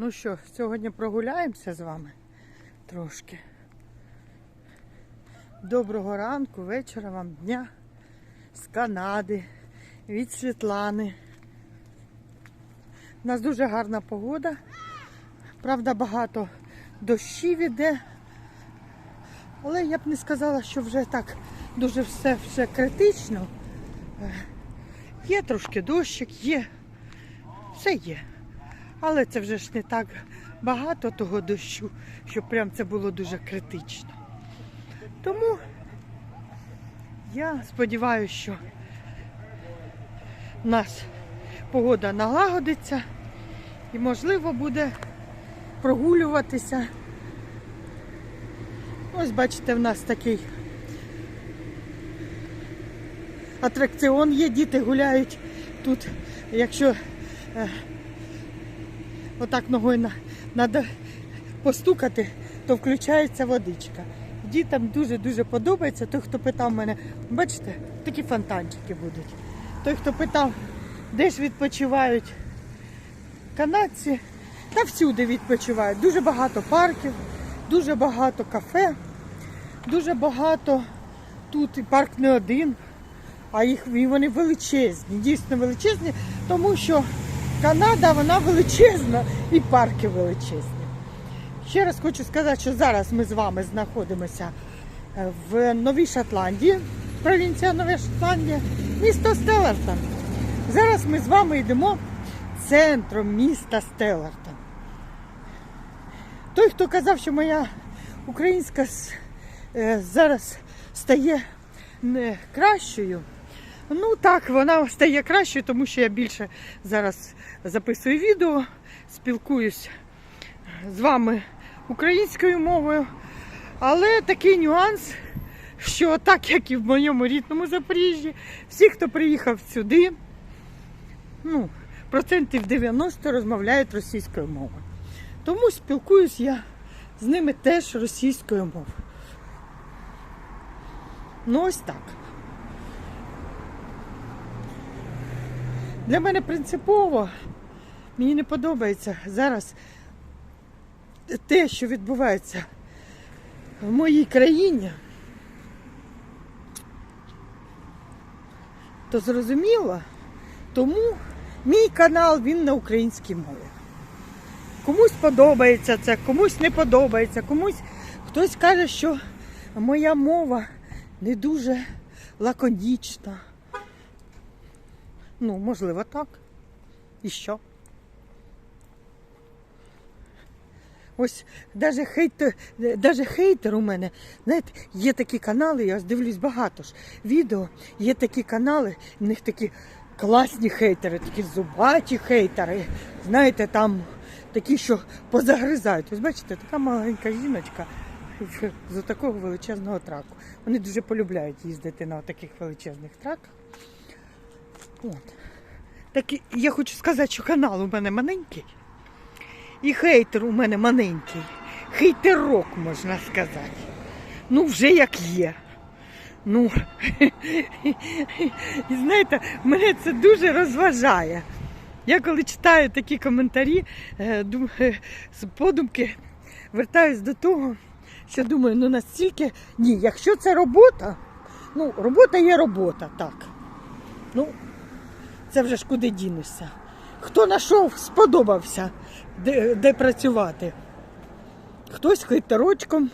Ну що, сьогодні прогуляємося з вами трошки. Доброго ранку, вечора вам дня з Канади, від Світлани. У нас дуже гарна погода. Правда, багато дощів іде. Але я б не сказала, що вже так дуже все, все критично. Е, Є трошки дощик, є. Все є. Але це вже ж не так багато того дощу, щоб прям це було дуже критично. Тому я сподіваюся, що в нас погода налагодиться і можливо буде прогулюватися. Ось бачите, в нас такий атракціон є, діти гуляють тут, якщо е, отак ногою треба постукати, то включається водичка. Дітям дуже-дуже подобається. Той, хто питав мене, бачите, такі фонтанчики будуть. Той, хто питав, де ж відпочивають канадці, та всюди відпочивають. Дуже багато парків, дуже багато кафе, дуже багато тут і парк не один, а їх і вони величезні, дійсно величезні, тому що Канада вона величезна і парки величезні. Ще раз хочу сказати, що зараз ми з вами знаходимося е, в Новій Шотландії, провінція Нова Шотландія, місто Стеллартон. Зараз ми з вами йдемо центром міста Стеллартон. Той, хто казав, що моя українська е, зараз стає не кращою, ну так, вона стає кращою, тому що я більше зараз записую відео, спілкуюсь з вами українською мовою. Але такий нюанс, що так як і в моєму рідному Запоріжжі, всі, хто приїхав сюди, ну, процентів 90 розмовляють російською мовою. Тому спілкуюсь я з ними теж російською мовою. Ну ось так. Для мене принципово, мені не подобається зараз те, що відбувається в моїй країні, то зрозуміло, тому мій канал він на українській мові. Комусь подобається це, комусь не подобається, комусь хтось каже, що моя мова не дуже лаконічна. Ну, можливо, так. І що? Ось даже хейтер, даже хейтер у мене, знаєте, є такі канали, я дивлюсь багато ж відео, є такі канали, в них такі класні хейтери, такі зубаті хейтери. Знаєте, там такі, що позагризають. Ось бачите, така маленька жіночка з такого величезного траку. Вони дуже полюбляють їздити на таких величезних траках. От. Так я хочу сказати, що канал у мене маленький. І хейтер у мене маленький. Хейтерок, можна сказати. Ну, вже як є. Ну, і знаєте, мене це дуже розважає. Я коли читаю такі коментарі, е, е, з подумки вертаюсь до того, що думаю, ну настільки ні, якщо це робота, ну, робота є робота, так. Ну, це вже ж куди дінешся. Хто знайшов, сподобався, де, де працювати. Хтось хейтерочком,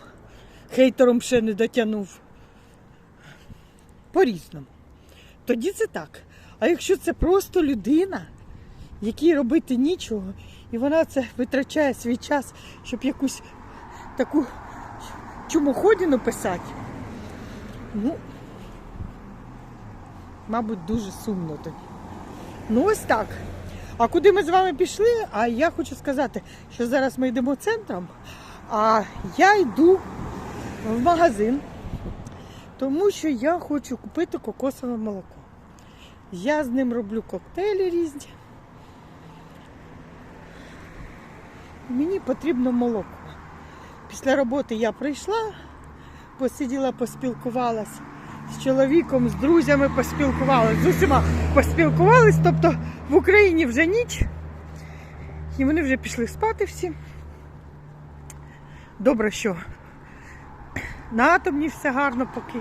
хейтером ще не дотягнув. По-різному. Тоді це так. А якщо це просто людина, якій робити нічого, і вона це витрачає свій час, щоб якусь таку чумоходіну писати, ну, мабуть, дуже сумно тоді. Ну, ось так. А куди ми з вами пішли? А я хочу сказати, що зараз ми йдемо центром, а я йду в магазин, тому що я хочу купити кокосове молоко. Я з ним роблю коктейлі різні. Мені потрібно молоко. Після роботи я прийшла, посиділа, поспілкувалася з чоловіком, з друзями поспілкувалася, з усіма поспілкувалась. Тобто в Україні вже ніч. І вони вже пішли спати всі. Добре, що на атомні все гарно поки.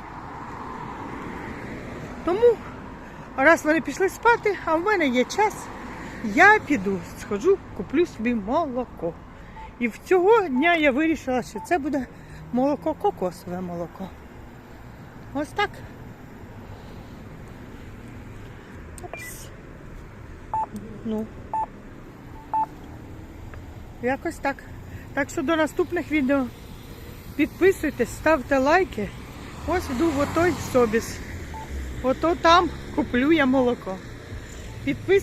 Тому, раз вони пішли спати, а в мене є час, я піду, сходжу, куплю собі молоко. І в цього дня я вирішила, що це буде молоко, кокосове молоко. Ось так. Опс. Ну. Якось так. Так що до наступних відео підписуйтесь, ставте лайки. Ось йду в отой собіс. Ото там куплю я молоко. Підписуйтесь.